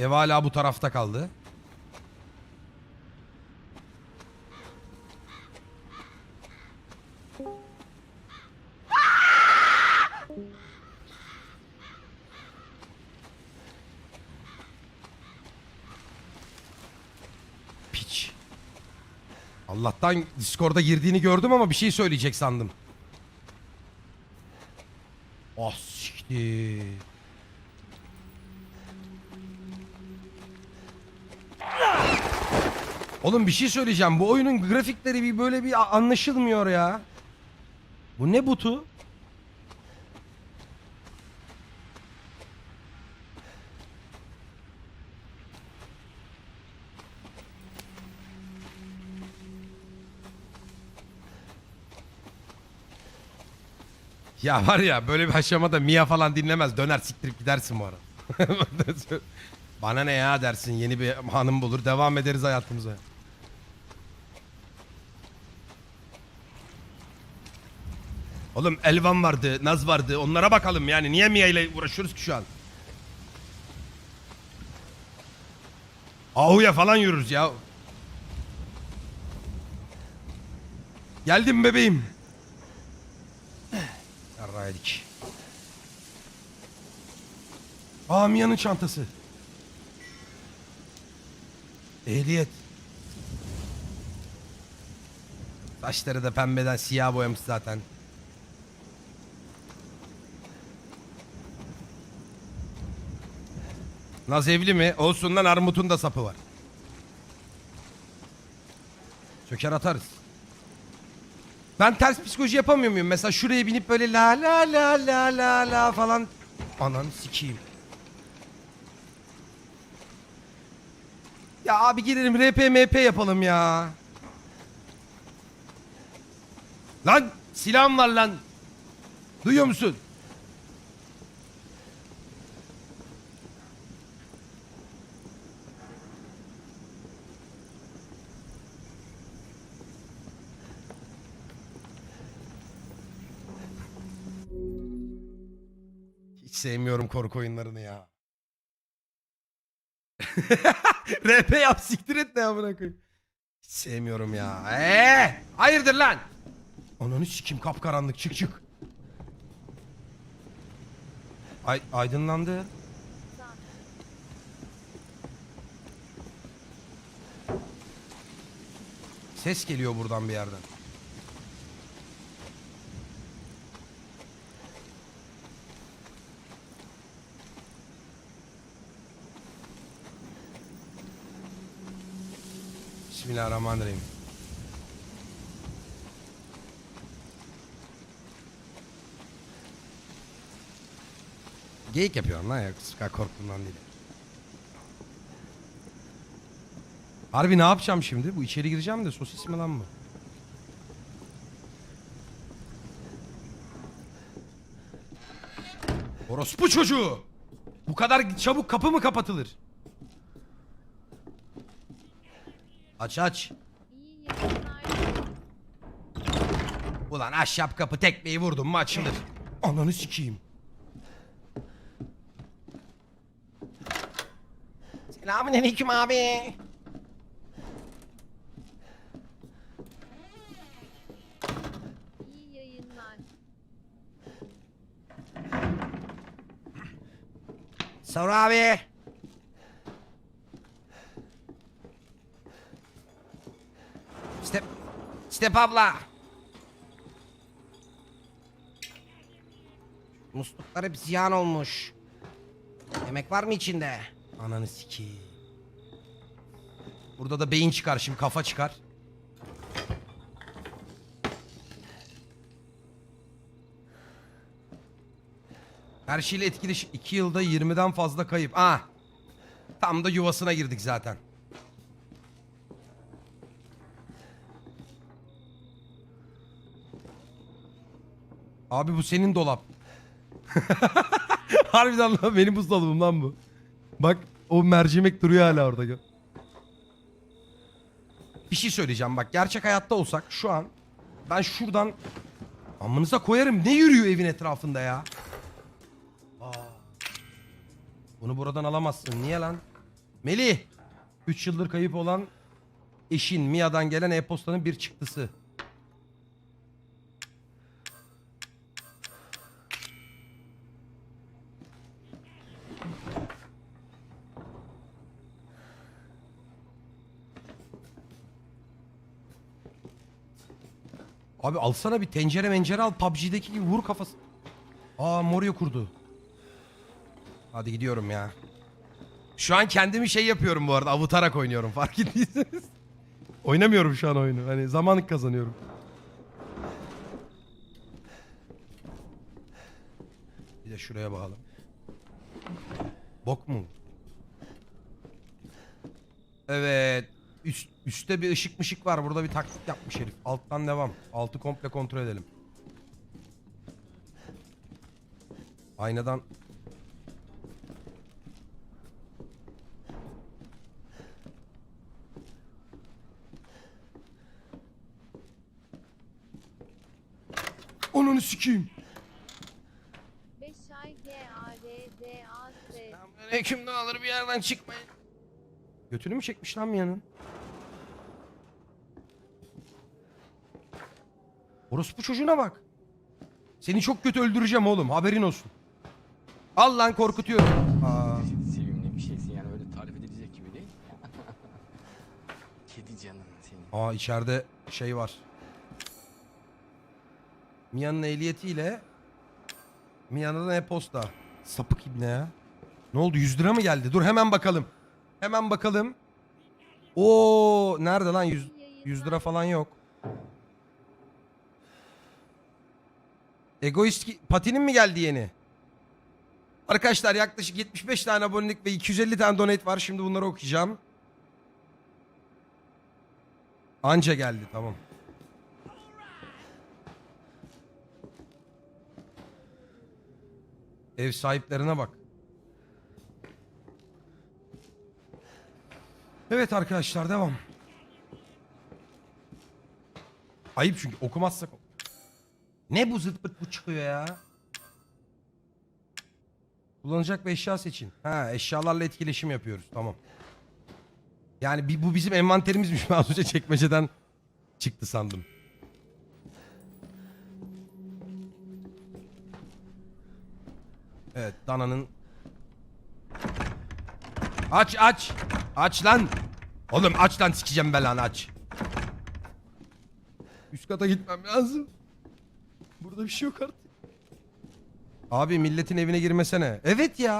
Ev hala bu tarafta kaldı. Piç. Allah'tan Discord'a girdiğini gördüm ama bir şey söyleyecek sandım. Ah siktir. Oğlum bir şey söyleyeceğim. Bu oyunun grafikleri bir böyle bir anlaşılmıyor ya. Bu ne butu? Ya var ya böyle bir aşamada Mia falan dinlemez. Döner siktirip gidersin bu ara. Bana ne ya dersin yeni bir hanım bulur devam ederiz hayatımıza. Oğlum Elvan vardı, Naz vardı. Onlara bakalım yani. Niye Mia ile uğraşıyoruz ki şu an? Ahuya falan yürürüz ya. Geldim bebeğim. Yarraydık. Aa Mia'nın çantası. Ehliyet. Saçları da pembeden siyah boyamış zaten. Naz evli mi? Olsun lan armutun da sapı var. Söker atarız. Ben ters psikoloji yapamıyor muyum? Mesela şuraya binip böyle la la la la la la falan. Ananı sikeyim. Ya abi gidelim RP MP yapalım ya. Lan silahım var lan. Duyuyor musun? Hiç sevmiyorum korku oyunlarını ya. RP yap siktir et ne amına koyayım. Hiç sevmiyorum ya. Ee, hayırdır lan? Ananı sikim kapkaranlık çık çık. Ay, aydınlandı. Ses geliyor buradan bir yerden. Bismillahirrahmanirrahim. Geyik yapıyorum lan ya. Kısıka korktuğumdan değil. Harbi ne yapacağım şimdi? Bu içeri gireceğim de sosis mi lan bu? Orospu çocuğu! Bu kadar çabuk kapı mı kapatılır? Aç aç. İyi yayınlar. Ulan ahşap kapı tekmeyi vurdum mu açılır. Ananı sikeyim. Selamünaleyküm abi. İyi yayınlar. Abi. Step. Step abla. Musluklar hep ziyan olmuş. Yemek var mı içinde? Ananı sikeyim. Burada da beyin çıkar şimdi kafa çıkar. Her şeyle etkileşik 2 yılda 20'den fazla kayıp. Ah. Tam da yuvasına girdik zaten. Abi bu senin dolap. Harbiden lan benim buzdolabım lan bu. Bak o mercimek duruyor hala orada. Bir şey söyleyeceğim bak gerçek hayatta olsak şu an ben şuradan amınıza koyarım ne yürüyor evin etrafında ya. Aa. Bunu buradan alamazsın. Niye lan? Melih. 3 yıldır kayıp olan eşin Mia'dan gelen e-postanın bir çıktısı. Abi alsana bir tencere mencere al PUBG'deki gibi vur kafası. Aa Morio kurdu. Hadi gidiyorum ya. Şu an kendimi şey yapıyorum bu arada avutarak oynuyorum fark ettiyseniz. Oynamıyorum şu an oyunu. Hani zaman kazanıyorum. Bir de şuraya bakalım. Bok mu? Evet. Üst, üstte bir ışık mışık var. Burada bir taktik yapmış herif. Alttan devam. Altı komple kontrol edelim. Aynadan Onunu sikeyim. 5 ay G A R D A S Aleyküm ne alır bir yerden çıkmayın. Götünü mü çekmiş lan Mia'nın? Orospu çocuğuna bak. Seni çok kötü öldüreceğim oğlum haberin olsun. Al lan korkutuyorum. Aa, Sevimli bir şeysin yani öyle tarif edilecek gibi değil. Kedi canım senin. aa içeride şey var. Mia'nın ehliyetiyle Mia'nın e-posta. Sapık ibne ya. Ne oldu 100 lira mı geldi? Dur hemen bakalım. Hemen bakalım. Oo nerede lan 100, 100 lira falan yok. Egoist ki- Pati'nin mi geldi yeni? Arkadaşlar yaklaşık 75 tane abonelik ve 250 tane donate var. Şimdi bunları okuyacağım. Anca geldi tamam. Ev sahiplerine bak. Evet arkadaşlar devam. Ayıp çünkü okumazsak. Ne bu zıt pıt bu çıkıyor ya? Kullanacak bir eşya seçin. Ha eşyalarla etkileşim yapıyoruz. Tamam. Yani bu bizim envanterimizmiş. Ben az önce çekmeceden çıktı sandım. Evet Dana'nın... Aç aç! Aç lan! Oğlum aç lan sikeceğim belanı aç. Üst kata gitmem lazım. Burada bir şey yok artık. Abi milletin evine girmesene. Evet ya.